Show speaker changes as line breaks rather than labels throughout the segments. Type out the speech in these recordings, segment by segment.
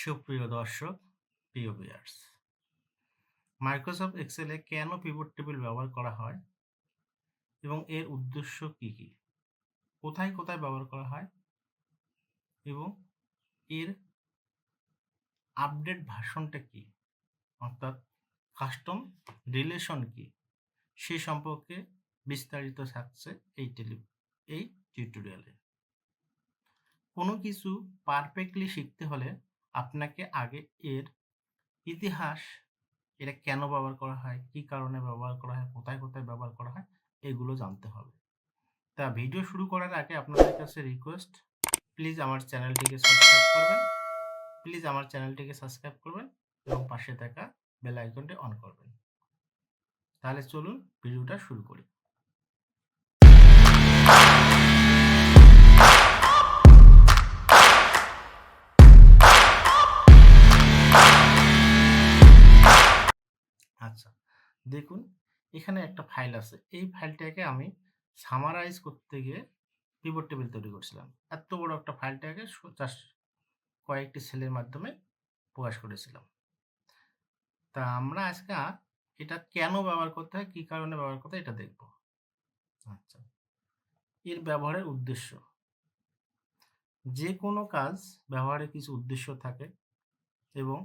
সুপ্রিয় দর্শক, প্রিয় ভিউয়ার্স মাইক্রোসফট এক্সেলে কেন পিভট টেবিল ব্যবহার করা হয়? এবং এর উদ্দেশ্য কি কি? কোথায় কোথায় ব্যবহার করা হয়? এবং এর আপডেট ভার্সনটা কি? অর্থাৎ কাস্টম রিলেশন কি? সে সম্পর্কে বিস্তারিত থাকছে এই টেলি এই টিউটোরিয়ালে কোনো কিছু পারফেক্টলি শিখতে হলে আপনাকে আগে এর ইতিহাস, এটা কেন ব্যবহার করা হয়, কি কারণে ব্যবহার করা হয়, কোথায় কোথায় ব্যবহার করা হয়, এগুলো জানতে হবে। তা ভিডিও শুরু করার আগে আপনাদের কাছে রিকোয়েস্ট প্লিজ আমার চ্যানেলটিকে সাবস্ক্রাইব করবেন প্লিজ আমার চ্যানেলটিকে সাবস্ক্রাইব করবেন এবং পাশে থাকা বেল আইকনটি অন করবেন। তাহলে চলুন ভিডিওটা শুরু করি। আচ্ছা দেখুন, এখানে একটা ফাইল আছে। এই ফাইলটাকে আমি সামারাইজ করতে গিয়ে পিভট টেবিল তৈরি করছিলাম। এত বড় একটা ফাইলটাকে জাস্ট কয়েকটি সেলের মাধ্যমে প্রকাশ করেছিলাম। তা আমরা আজকে এটা কেন ব্যবহার করতে হয়, কী কারণে ব্যবহার করতে হয়, এটা দেখব। আচ্ছা এর ব্যবহারের উদ্দেশ্য। যে কোনো কাজ ব্যবহারের কিছু উদ্দেশ্য থাকে এবং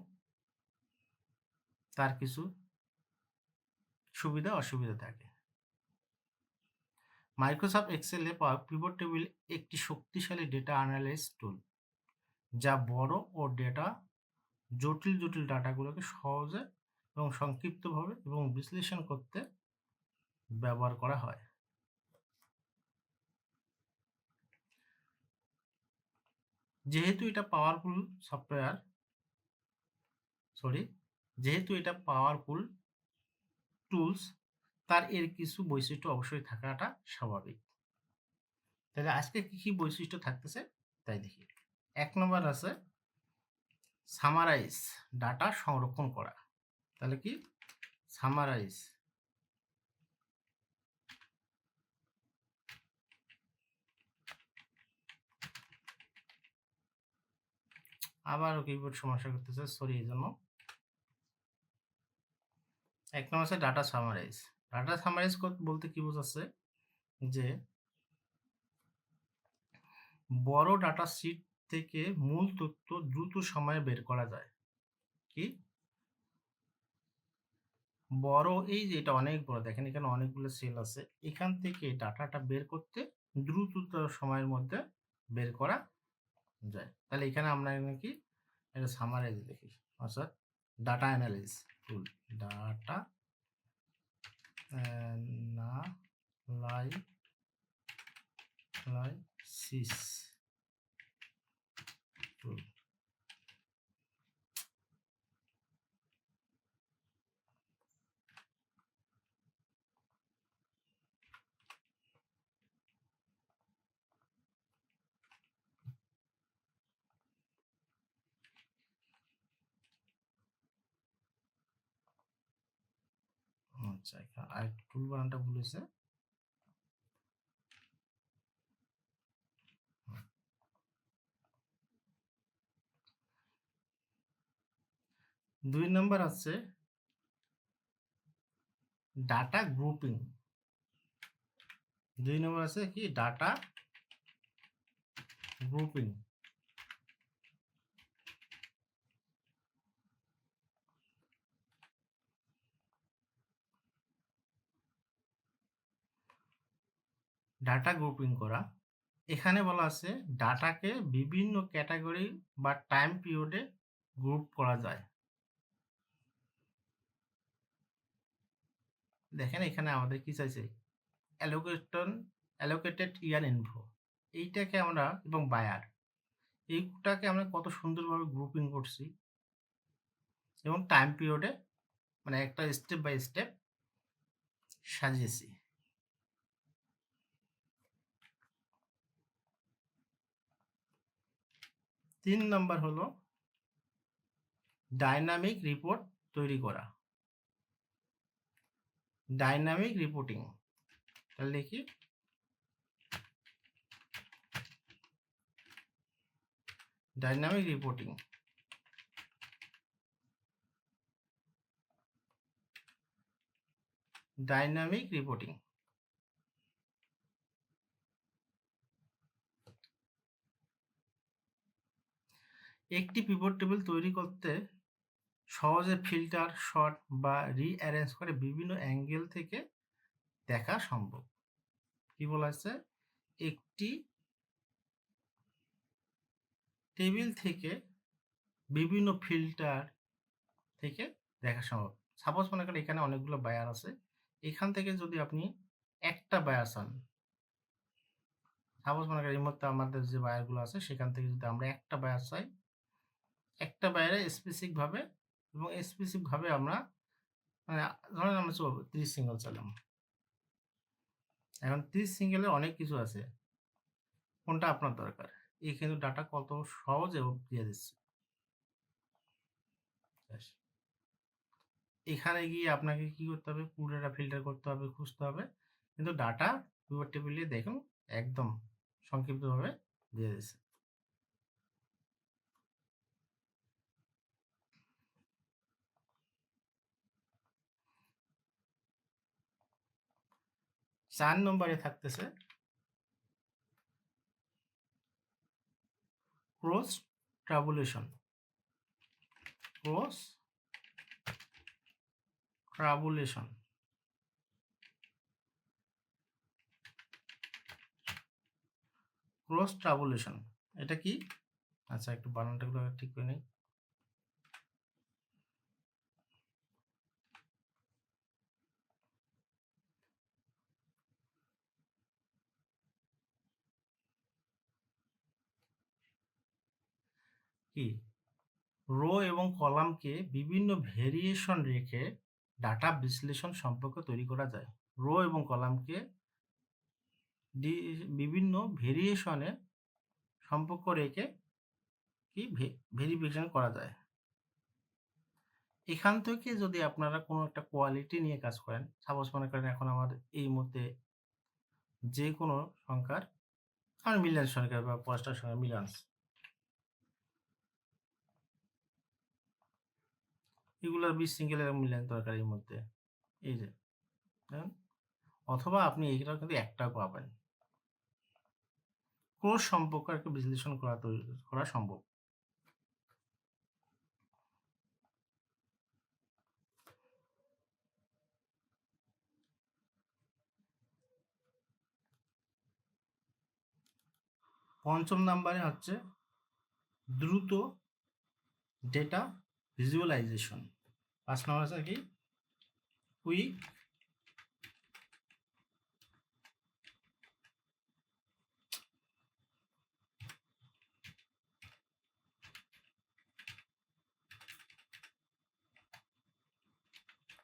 তার কিছু সুবিধা, অসুবিধা থাকে। মাইক্রোসফট এক্সেলে পাওয়া পিভট টেবিল একটি শক্তিশালী ডেটা অ্যানালাইস টুল যা বড় ও ডেটা জটিল জটিল ডাটাগুলোকে সহজে এবং সংক্ষিপ্তভাবে এবং বিশ্লেষণ করতে ব্যবহার করা হয়। যেহেতু এটা পাওয়ারফুল সফটওয়্যার সরি যেহেতু এটা পাওয়ারফুল টুলস তার এর কিছু বৈশিষ্ট্য অবশ্যই থাকাটা স্বাভাবিক। তাহলে আজকে কি কি বৈশিষ্ট্য থাকতেছে? তাই দেখি। এক নম্বর আছে সামারাইজ ডাটা সংরক্ষণ করা। তাহলে কি? সামারাইজ আবারও কিবোর্ড সমস্যা করতেছে সরি এই জন্য। এক নম্বর আছে ডাটা সামারাইজ ডাটা সামারাইজ বলতে কি বোঝাচ্ছে? যে বড় ডাটা সিট থেকে মূল তথ্য দ্রুত সময়ে বের করা যায়। কি? বড়, এই যে এটা অনেক বড় দেখেন এখানে অনেকগুলো সেল আছে। এখান থেকে ডাটাটা বের করতে দ্রুত সময়ের মধ্যে বের করা যায়। তাহলে এখানে আমরা নাকি এটা সামারাইজ দেখি। অর্থাৎ data analysis tool data analysis tool আচ্ছা আরেকটা টুল বানানটা ভুল হয়েছে। দুই নম্বর আছে ডাটা গ্রুপিং। দুই নম্বর আছে কি? Data grouping. ডাটা গ্রুপিং করা। এখানে বলা আছে ডাটাকে বিভিন্ন ক্যাটাগরি বা টাইম পিরিয়ডে গ্রুপ করা যায়। দেখেন এখানে আমাদের কি চাইছে? অ্যালোকেটন অ্যালোকেটেড ইয়ার ইনফো এইটাকে আমরা এবং বায়ার এইটাকে আমরা কত সুন্দরভাবে গ্রুপিং করছি। এবং টাইম পিরিয়ডে মানে একটা স্টেপ বাই স্টেপ সাজিয়েছি। তিন নম্বর হলো ডাইনামিক রিপোর্ট তৈরি করা। ডাইনামিক রিপোর্টিং, তাহলে দেখি। Dynamic reporting. Dynamic reporting. একটি পিভট টেবিল তৈরি করতে সহজে ফিল্টার শর্ট বা রিঅ্যারেঞ্জ করে বিভিন্ন অ্যাঙ্গেল থেকে দেখা সম্ভব। কি বলা আছে একটি টেবিল থেকে বিভিন্ন ফিল্টার থেকে দেখা সম্ভব। সাপোজ মনে করেন এখানে অনেকগুলো বায়ার আছে। এখান থেকে যদি আপনি একটা বায়ার চান সাপোজ মনে করেন এই মুহূর্তে আমাদের যে বায়ারগুলো আছে, সেখান থেকে যদি আমরা একটা বায়ার চাই একটা বায়ারে স্পেসিফিকভাবে এবং স্পেসিফিকভাবে আমরা মানে ধরেন আমরা ত্রিশ সিঙ্গেল চালাম এখন ত্রিশ সিঙ্গেলে অনেক কিছু আছে। কোনটা আপনার দরকার? এই কিন্তু ডাটা কত সহজে দিয়ে দিচ্ছে। এখানে গিয়ে আপনাকে কি করতে হবে? পুরোটা ফিল্টার করতে হবে, খুঁজতে হবে। কিন্তু ডাটা পিভট টেবিলে দেখুন, একদম সংক্ষিপ্তভাবে দিয়ে দিচ্ছে চার নম্বরে থাকতেছে। Cross tabulation. Cross tabulation. Cross tabulation. এটা কি? আচ্ছা একটু বানানটাগুলো ঠিক করে নিই। কি? রো এবং কলামকে বিভিন্ন ভেরিয়েশন রেখে ডাটা বিশ্লেষণ সম্পর্ক তৈরি করা যায়। রো এবং কলামকে বিভিন্ন ভেরিয়েশনে সম্পর্ক রেখে কি ভেরিফিকেশন করা যায়। এখান থেকে যদি আপনারা কোনো একটা কোয়ালিটি নিয়ে কাজ করেন, সাপোজ মনে করেন এখন আমার এই মুহূর্তে যে কোনো সংখ্যার আমার মিলিয়ন সংখ্যা বা পাঁচটা সংখ্যা মিলিয়ন্স এগুলোর বিশ সিঙ্গেলের মূল্যায়ন দরকার এর মধ্যে। এই যে অথবা আপনি এইটাও কিন্তু একটাও পাবেন। ক্রোশ সম্পর্ক একটা বিশ্লেষণ করা করা সম্ভব। পঞ্চম নাম্বারে হচ্ছে দ্রুত ডেটা ভিজুয়ালাইজেশন পাঁচ নম্বর আছে কি quick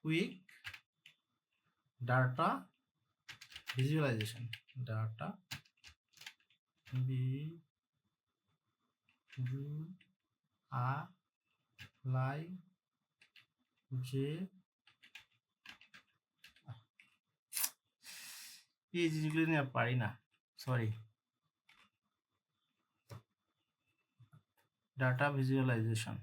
quick data visualization data B আ লাই যে এই জিনিসগুলো নিয়ে পারি না sorry data visualization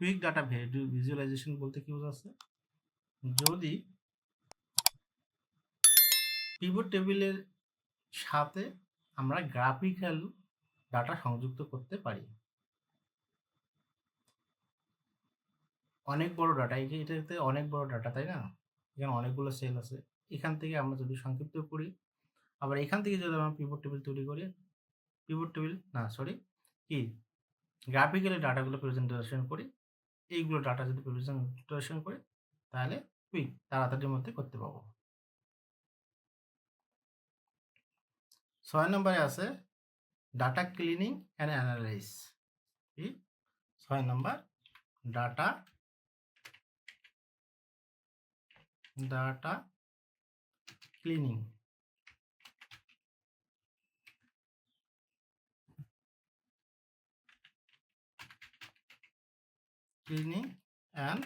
quick data visualization বলতে কি বোঝাচ্ছে? যদি পিভট টেবিলের সাথে আমরা গ্রাফিক্যাল ডাটা সংযুক্ত করতে পারি। অনেক বড় ডাটা এটাতে অনেক বড় ডাটা তাই না? এখানে অনেকগুলো সেল আছে। এখান থেকে আমরা যদি সংক্ষিপ্ত করি, আবার এখান থেকে যদি আমরা পিভট টেবিল তৈরি করি পিভট টেবিল না সরি কি? গ্রাফিক্যালি ডাটাগুলো প্রেজেন্টেশন করি, এইগুলো ডাটা যদি প্রেজেন্টেশন করি, তাহলে কুইক তাড়াতাড়ির মধ্যে করতে পারব। ছয় নম্বরে আছে ডাটা ক্লিনিং অ্যান্ড অ্যানালাইস কি? ছয় নম্বর data data cleaning cleaning and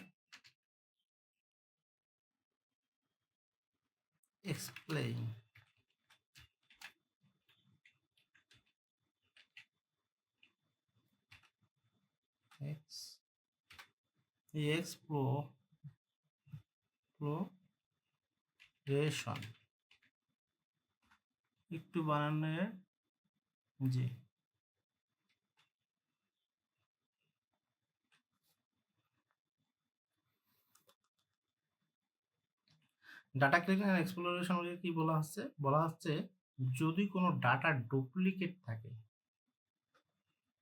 explain. এক্স এক্স প্রো প্রোরেশন একটু বানানোর জি। ডাটা ক্লিনিং অ্যান্ড এক্সপ্লোরেশন কি বলা হচ্ছে? বলা হচ্ছে যদি কোনো ডাটা ডুপ্লিকেট থাকে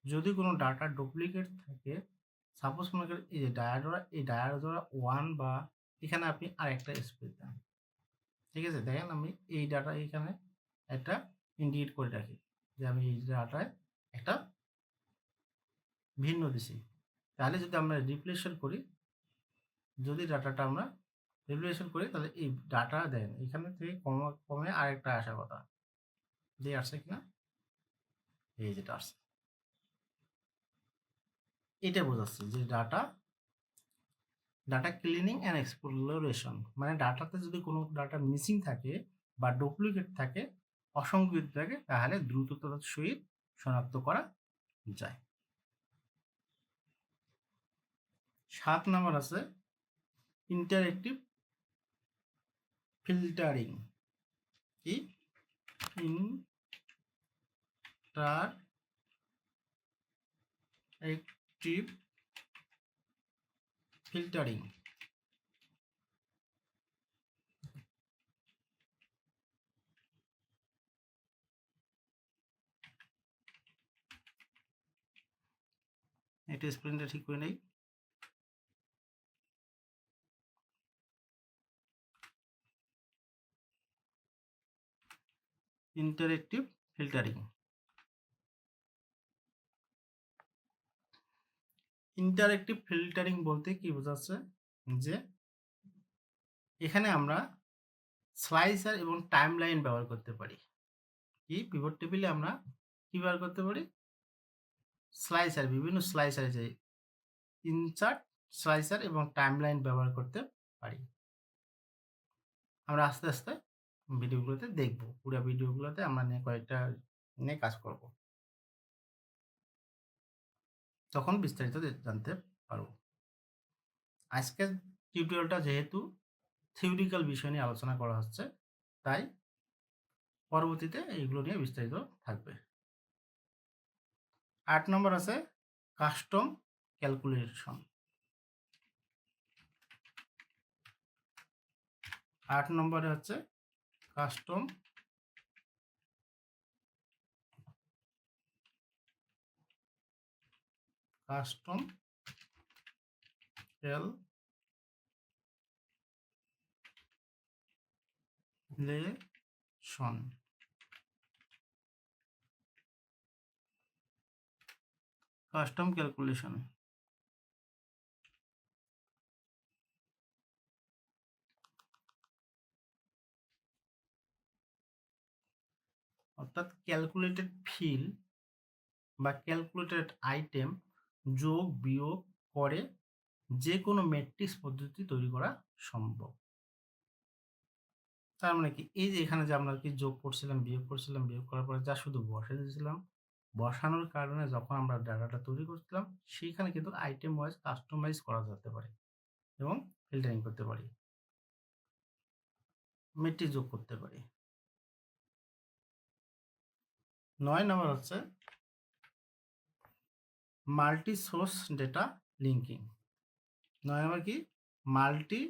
যদি কোনো ডাটা ডুপ্লিকেট থাকে সাপোজ মনে করেন এই যে ডায়াডোরা এই ডায়াডোরা ওয়ান বা এখানে আপনি আর একটা স্পেস দেন। ঠিক আছে? দেখেন আমি এই ডাটা এখানে একটা ইন্ডিকেট করে রাখি যে আমি এই ডাটায় একটা ভিন্ন দিছি। তাহলে যদি আমরা রিপ্লেশন করি, যদি ডাটাটা আমরা রিপ্লেশন করি, তাহলে এই ডাটা দেন, এখানে থেকে কমে কমে আরেকটা আসার কথা। দিয়ে আসছে কিনা? এই যেটা আসছে। এটা বোঝাচ্ছে যে data data cleaning and exploration মানে ডাটাতে যদি কোনো ডাটা মিসিং থাকে বা ডুপ্লিকেট থাকে অসংকৃত থাকে, তাহলে দ্রুততার সহিত শনাক্ত করা যায়। সাত নাম্বার আছে ইন্টারেক্টিভ ফিল্টারিং কি? ইন্টারেক্টিভ ফিল্টারিং এটা স্প্রিনটা ঠিক করে নেই। ইন্টারেক্টিভ ফিল্টারিং ইন্টারেক্টিভ ফিল্টারিং বলতে কি বোঝাচ্ছে? যে এখানে আমরা স্লাইসার এবং টাইম লাইন ব্যবহার করতে পারি। কি? পিভট টেবিলে আমরা কি ব্যবহার করতে পারি? স্লাইসার বিভিন্ন স্লাইসার যে ইনসার্ট স্লাইসার এবং টাইম লাইন ব্যবহার করতে পারি। আমরা আস্তে আস্তে ভিডিওগুলোতে দেখব। পুরো ভিডিওগুলোতে আমরা নিয়ে কয়েকটা নিয়ে কাজ করব। তখন বিস্তারিত জানতে পারব। আজকের টিউটোরিয়ালটা যেহেতু থিওরিক্যাল বিষয় নিয়ে আলোচনা করা হচ্ছে, তাই পরবর্তীতে এইগুলো নিয়ে বিস্তারিত থাকবে। আট নম্বর আছে কাস্টম ক্যালকুলেশন আট নম্বরে হচ্ছে custom custom calculation custom calculation অর্থাৎ ক্যালকুলেটেড ফিল বা ক্যালকুলেটেড আইটেম যোগ, বিয়োগ করে যে কোনো ম্যাট্রিক্স পদ্ধতি তৈরি করা সম্ভব। তার মানে কি? এই যে এখানে যে আমরা কি যোগ করছিলাম, বিয়োগ করছিলাম, বিয়োগ করার পরে যা শুধু বসে দিয়েছিলাম, বসানোর কারণে যখন আমরা ডাটাটা তৈরি করছিলাম, সেইখানে কিন্তু আইটেম ওয়াইজ কাস্টমাইজ করা যেতে পারে এবং ফিল্টারিং করতে পারি। মেট্রিক যোগ করতে পারি। নয় নম্বর হচ্ছে মাল্টি সোর্স ডেটা লিঙ্কিং নয় নম্বর কি? মাল্টি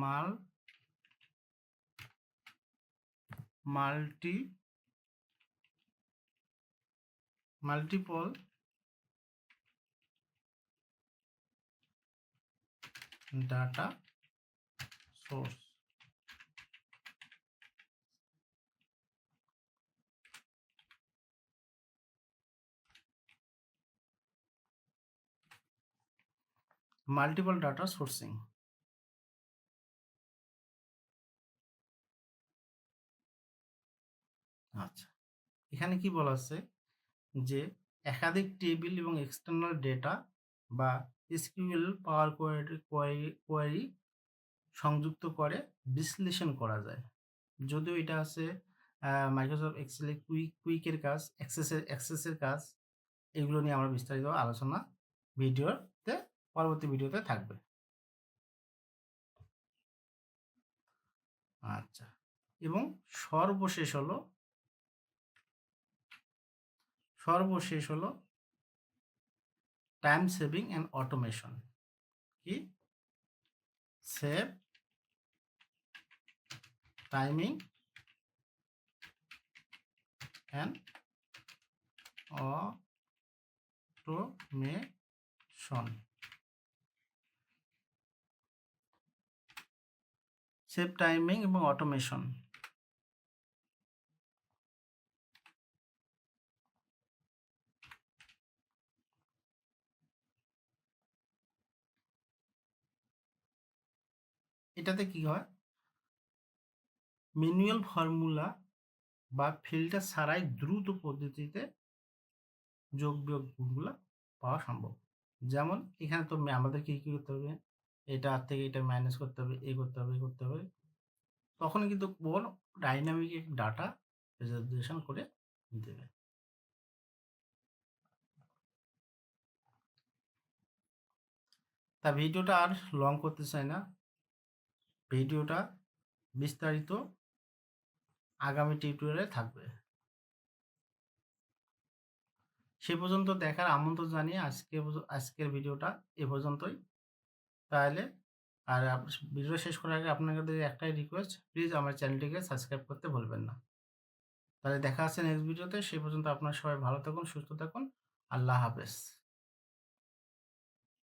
মাল multi multiple data source multiple data sourcing আচ্ছা এখানে কি বলা আছে? যে একাধিক টেবিল এবং এক্সটার্নাল ডেটা বা এসকিউএল পাওয়ার কোয়ারি কোয়ারি সংযুক্ত করে বিশ্লেষণ করা যায়। যদিও এটা আছে মাইক্রোসফট এক্সেলে কুইক কুইকের কাজ অ্যাক্সেসের অ্যাক্সেসের কাজ, এগুলো নিয়ে আমরা বিস্তারিত আলোচনা ভিডিওতে পরবর্তী ভিডিওতে থাকবে। আচ্ছা এবং সর্বশেষ হলো সর্বশেষ হলো টাইম সেভিং অ্যান্ড অটোমেশন কি? Save timing and automation save timing এবং অটোমেশন। এটাতে কি হয়? ম্যানুয়াল ফর্মুলা বা ফিল্টার ছাড়াই দ্রুত পদ্ধতিতে যোগ বিয়োগ গুণগুলো পাওয়া সম্ভব। যেমন এখানে তো আমাদের কী কী করতে হবে? এটা আর থেকে এটা মাইনাস করতে হবে, এ করতে হবে, এ করতে হবে। তখন কিন্তু ওর ডাইনামিক ডাটা রেজার্ভেশন করে দেবে। তা ভিডিওটা আর লং করতে চাই না। ভিডিওটা বিস্তারিত আগামী টিউটোরিয়ালে থাকবে। সে পর্যন্ত দেখার আমন্ত্রণ জানিয়ে আজকে আজকের ভিডিওটা এ পর্যন্তই। তাহলে আর ভিডিও শেষ করার আগে আপনাদের একটাই রিকোয়েস্ট প্লিজ আমার চ্যানেলটিকে সাবস্ক্রাইব করতে ভুলবেন না। তাহলে দেখা আছে নেক্সট ভিডিওতে সেই পর্যন্ত আপনারা সবাই ভালো থাকুন, সুস্থ থাকুন, আল্লাহ হাফেজ।